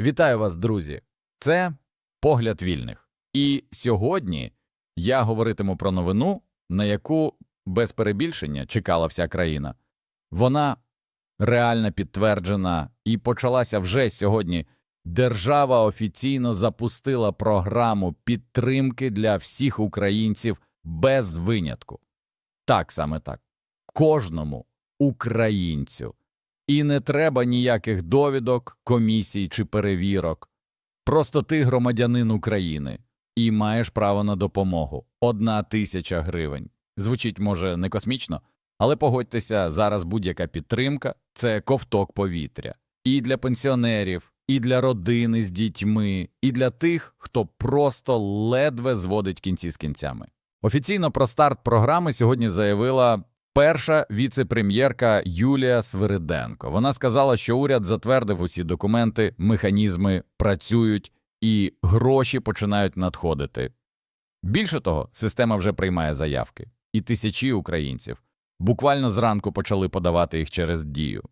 Вітаю вас, друзі! Це погляд вільних. І сьогодні я говоритиму про новину, на яку без перебільшення чекала вся країна. Вона реально підтверджена і почалася вже сьогодні. Держава офіційно запустила програму підтримки для всіх українців без винятку. Так саме так. Кожному українцю. І не треба ніяких довідок, комісій чи перевірок. Просто ти громадянин України і маєш право на допомогу. Одна тисяча гривень. Звучить, може, не космічно, але погодьтеся, зараз будь-яка підтримка це ковток повітря. І для пенсіонерів, і для родини з дітьми, і для тих, хто просто ледве зводить кінці з кінцями. Офіційно про старт програми сьогодні заявила перша віце-прем'єрка Юлія Свириденко. Вона сказала, що уряд затвердив усі документи, механізми працюють і гроші починають надходити. Більше того, система вже приймає заявки, і тисячі українців буквально зранку почали подавати їх через дію.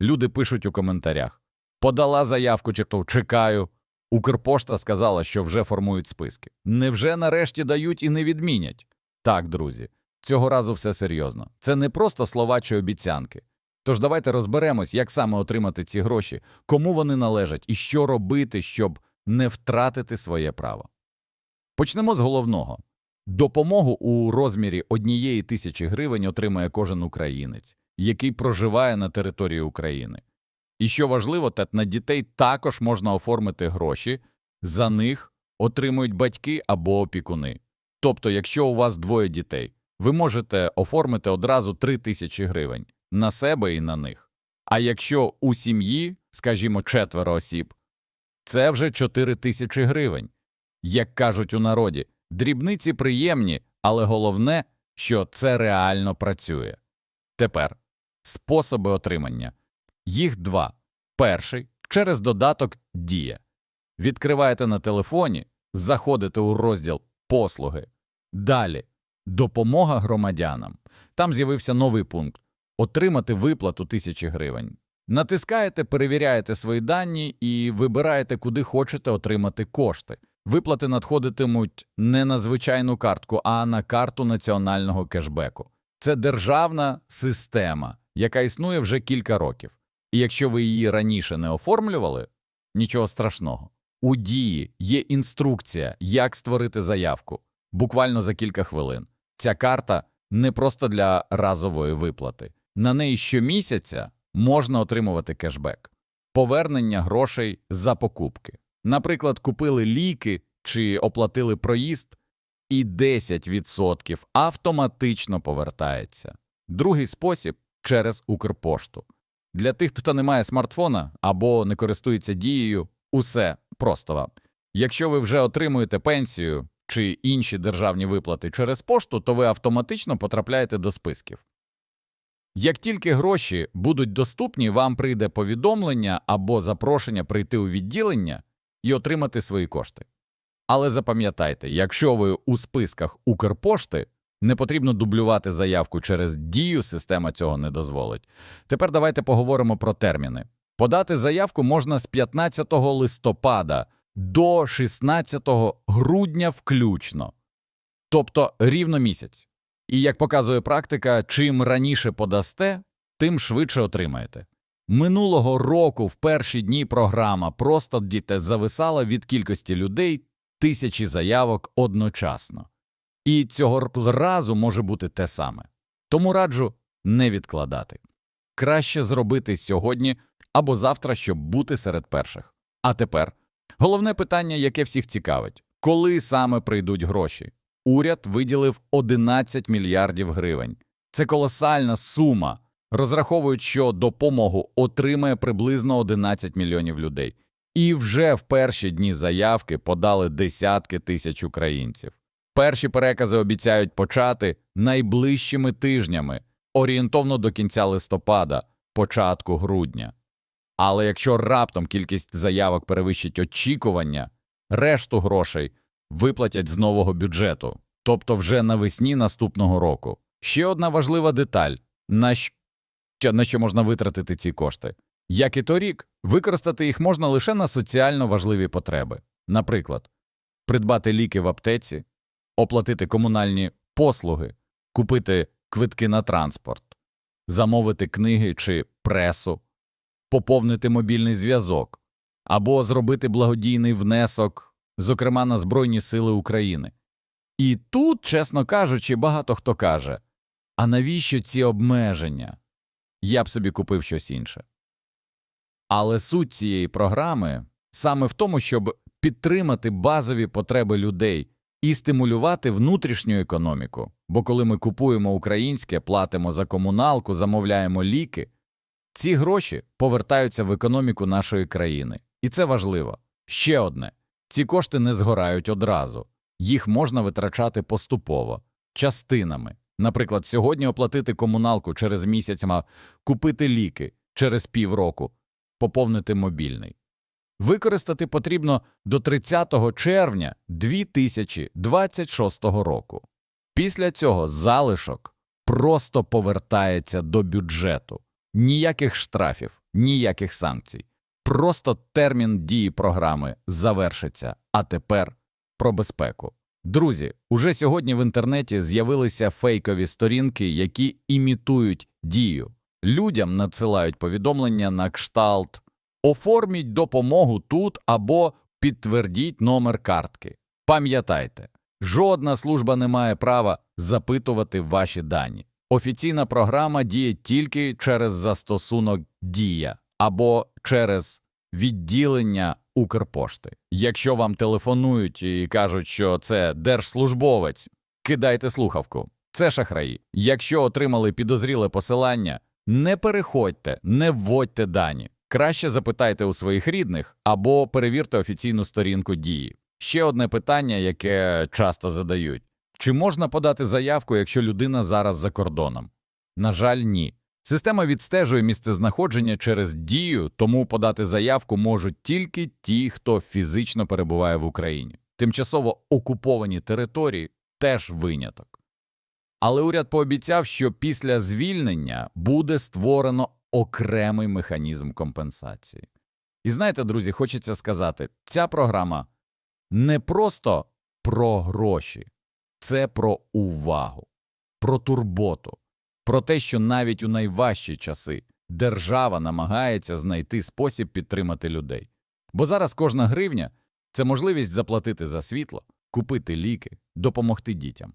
Люди пишуть у коментарях подала заявку, чи то чекаю. Укрпошта сказала, що вже формують списки. Невже нарешті дають і не відмінять? Так, друзі, цього разу все серйозно. Це не просто слова чи обіцянки. Тож давайте розберемось, як саме отримати ці гроші, кому вони належать і що робити, щоб не втратити своє право. Почнемо з головного. Допомогу у розмірі однієї тисячі гривень отримає кожен українець, який проживає на території України. І що важливо, та на дітей також можна оформити гроші, за них отримують батьки або опікуни. Тобто, якщо у вас двоє дітей, ви можете оформити одразу 3 тисячі гривень на себе і на них. А якщо у сім'ї, скажімо, четверо осіб, це вже 4 тисячі гривень. Як кажуть у народі, дрібниці приємні, але головне, що це реально працює. Тепер способи отримання. Їх два. Перший через додаток Дія. Відкриваєте на телефоні, заходите у розділ Послуги. Далі Допомога громадянам. Там з'явився новий пункт Отримати виплату тисячі гривень. Натискаєте, перевіряєте свої дані і вибираєте, куди хочете отримати кошти. Виплати надходитимуть не на звичайну картку, а на карту національного кешбеку. Це державна система, яка існує вже кілька років. І якщо ви її раніше не оформлювали, нічого страшного. У дії є інструкція, як створити заявку, буквально за кілька хвилин. Ця карта не просто для разової виплати. На неї щомісяця можна отримувати кешбек, повернення грошей за покупки. Наприклад, купили ліки чи оплатили проїзд, і 10% автоматично повертається. Другий спосіб через Укрпошту. Для тих, хто не має смартфона або не користується дією, усе просто вам. Якщо ви вже отримуєте пенсію чи інші державні виплати через пошту, то ви автоматично потрапляєте до списків. Як тільки гроші будуть доступні, вам прийде повідомлення або запрошення прийти у відділення і отримати свої кошти. Але запам'ятайте, якщо ви у списках Укрпошти, не потрібно дублювати заявку через дію, система цього не дозволить. Тепер давайте поговоримо про терміни. Подати заявку можна з 15 листопада до 16 грудня включно, тобто рівно місяць. І як показує практика, чим раніше подасте, тим швидше отримаєте. Минулого року в перші дні програма просто діте зависала від кількості людей тисячі заявок одночасно. І цього разу може бути те саме. Тому раджу не відкладати. Краще зробити сьогодні або завтра, щоб бути серед перших. А тепер головне питання, яке всіх цікавить коли саме прийдуть гроші? Уряд виділив 11 мільярдів гривень. Це колосальна сума. Розраховують, що допомогу отримає приблизно 11 мільйонів людей. І вже в перші дні заявки подали десятки тисяч українців. Перші перекази обіцяють почати найближчими тижнями, орієнтовно до кінця листопада, початку грудня. Але якщо раптом кількість заявок перевищить очікування, решту грошей виплатять з нового бюджету, тобто вже навесні наступного року. Ще одна важлива деталь на що, на що можна витратити ці кошти. Як і торік, Використати їх можна лише на соціально важливі потреби, наприклад, придбати ліки в аптеці, оплатити комунальні послуги, купити квитки на транспорт, замовити книги чи пресу, поповнити мобільний зв'язок або зробити благодійний внесок, зокрема на Збройні Сили України. І тут, чесно кажучи, багато хто каже: а навіщо ці обмеження? Я б собі купив щось інше. Але суть цієї програми саме в тому, щоб підтримати базові потреби людей і стимулювати внутрішню економіку. Бо коли ми купуємо українське, платимо за комуналку, замовляємо ліки, ці гроші повертаються в економіку нашої країни. І це важливо. Ще одне ці кошти не згорають одразу, їх можна витрачати поступово, частинами. Наприклад, сьогодні оплатити комуналку через місяць, купити ліки через півроку, поповнити мобільний. Використати потрібно до 30 червня 2026 року. Після цього залишок просто повертається до бюджету. Ніяких штрафів, ніяких санкцій. Просто термін дії програми завершиться. А тепер про безпеку. Друзі, уже сьогодні в інтернеті з'явилися фейкові сторінки, які імітують дію. Людям надсилають повідомлення на кшталт Оформіть допомогу тут або підтвердіть номер картки. Пам'ятайте, жодна служба не має права запитувати ваші дані. Офіційна програма діє тільки через застосунок Дія або через відділення Укрпошти. Якщо вам телефонують і кажуть, що це держслужбовець, кидайте слухавку. Це шахраї. Якщо отримали підозріле посилання, не переходьте, не вводьте дані. Краще запитайте у своїх рідних або перевірте офіційну сторінку дії. Ще одне питання, яке часто задають: чи можна подати заявку, якщо людина зараз за кордоном? На жаль, ні. Система відстежує місцезнаходження через дію, тому подати заявку можуть тільки ті, хто фізично перебуває в Україні. Тимчасово окуповані території теж виняток. Але уряд пообіцяв, що після звільнення буде створено окремий механізм компенсації. І знаєте, друзі, хочеться сказати, ця програма не просто про гроші, це про увагу, про турботу, про те, що навіть у найважчі часи держава намагається знайти спосіб підтримати людей. Бо зараз кожна гривня це можливість заплатити за світло, купити ліки, допомогти дітям.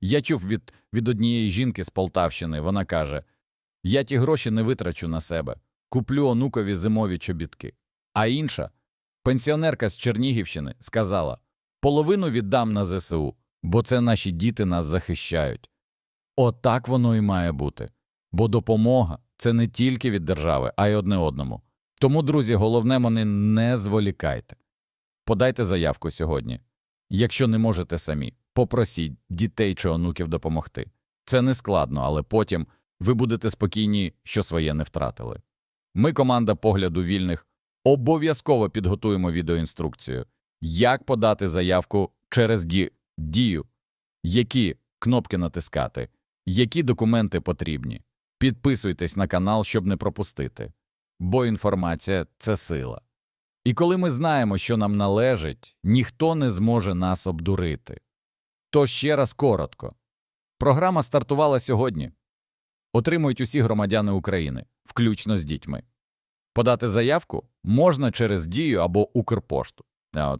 Я чув від, від однієї жінки з Полтавщини, вона каже: Я ті гроші не витрачу на себе, куплю онукові зимові чобітки. А інша, пенсіонерка з Чернігівщини, сказала: половину віддам на ЗСУ, бо це наші діти нас захищають. Отак воно і має бути. Бо допомога це не тільки від держави, а й одне одному. Тому, друзі, головне мене не зволікайте. Подайте заявку сьогодні. Якщо не можете самі, попросіть дітей чи онуків допомогти. Це не складно, але потім ви будете спокійні, що своє не втратили. Ми, команда погляду вільних, обов'язково підготуємо відеоінструкцію, як подати заявку через ді... дію, які кнопки натискати, які документи потрібні. Підписуйтесь на канал, щоб не пропустити, бо інформація це сила. І коли ми знаємо, що нам належить, ніхто не зможе нас обдурити. То ще раз коротко. Програма стартувала сьогодні. Отримують усі громадяни України, включно з дітьми. Подати заявку можна через Дію або Укрпошту,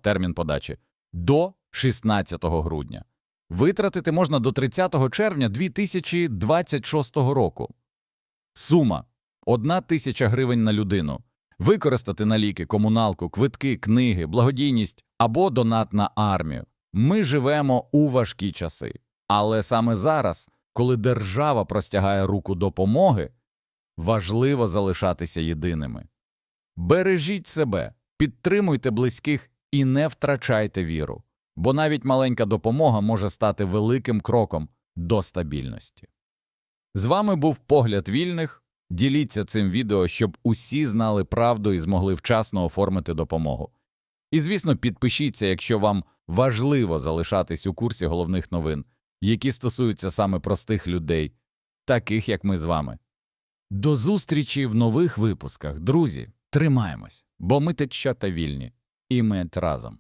термін подачі, до 16 грудня. Витратити можна до 30 червня 2026 року. Сума – 1 тисяча гривень на людину. Використати на ліки, комуналку, квитки, книги, благодійність або донат на армію. Ми живемо у важкі часи. Але саме зараз, коли держава простягає руку допомоги, важливо залишатися єдиними. Бережіть себе, підтримуйте близьких і не втрачайте віру, бо навіть маленька допомога може стати великим кроком до стабільності. З вами був погляд вільних. Діліться цим відео, щоб усі знали правду і змогли вчасно оформити допомогу. І, звісно, підпишіться, якщо вам важливо залишатись у курсі головних новин, які стосуються саме простих людей, таких як ми з вами. До зустрічі в нових випусках, друзі! Тримаємось, бо ми теча та вільні, і ми разом.